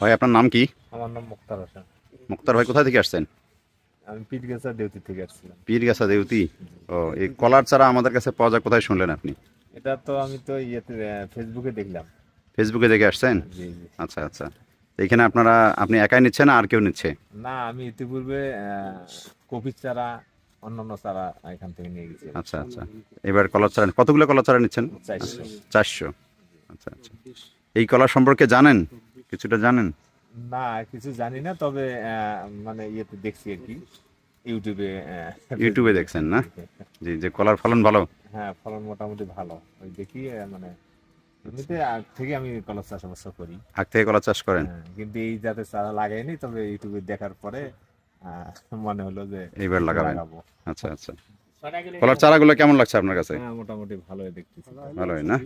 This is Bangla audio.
ভাই আপনার নাম কি? আমার নাম মুক্তার হোসেন। মুক্তার ভাই কোথা থেকে আসছেন? আমি পীরগাছা দেউতি থেকে আসছিলাম। পীরগাছা দেউতি? ও এই কলার চারা আমাদের কাছে পাওয়া যায় কোথায় শুনলেন আপনি? এটা তো আমি তো ইয়েতে ফেসবুকে দেখলাম। ফেসবুকে দেখে আসছেন? আচ্ছা আচ্ছা। এখানে আপনারা আপনি একাই নিচ্ছেন আর কেউ নিচ্ছে? না আমি ইতিপূর্বে কপির চারা অন্যান্য চারা এখান থেকে নিয়ে গেছি। আচ্ছা আচ্ছা। এবার কলার চারা কতগুলো কলার চারা নিচ্ছেন? চারশো। আচ্ছা আচ্ছা। এই কলার সম্পর্কে জানেন? কিছুটা জানেন? না কিছু জানি না তবে মানে ইয়েতে দেখছি আর কি ইউটিউবে ইউটিউবে দেখছেন না? জি যে কলার ফলন ভালো? হ্যাঁ ফলন মোটামুটি ভালো। ওই দেখি মানে এমনিতে আগ থেকে আমি কলার চাষাবাস করি। আগ থেকে কলা চাষ করেন? হ্যাঁ, কিন্তু এই যাতে চারা লাগাইনি তবে ইউটিউবে দেখার পরে মনে হলো যে এইবার লাগাবেন। লাগাবো। আচ্ছা আচ্ছা। কলার চারাগুলো কেমন লাগছে আপনার কাছে? হ্যাঁ মোটামুটি ভালোই দেখতেছি। ভালোই না?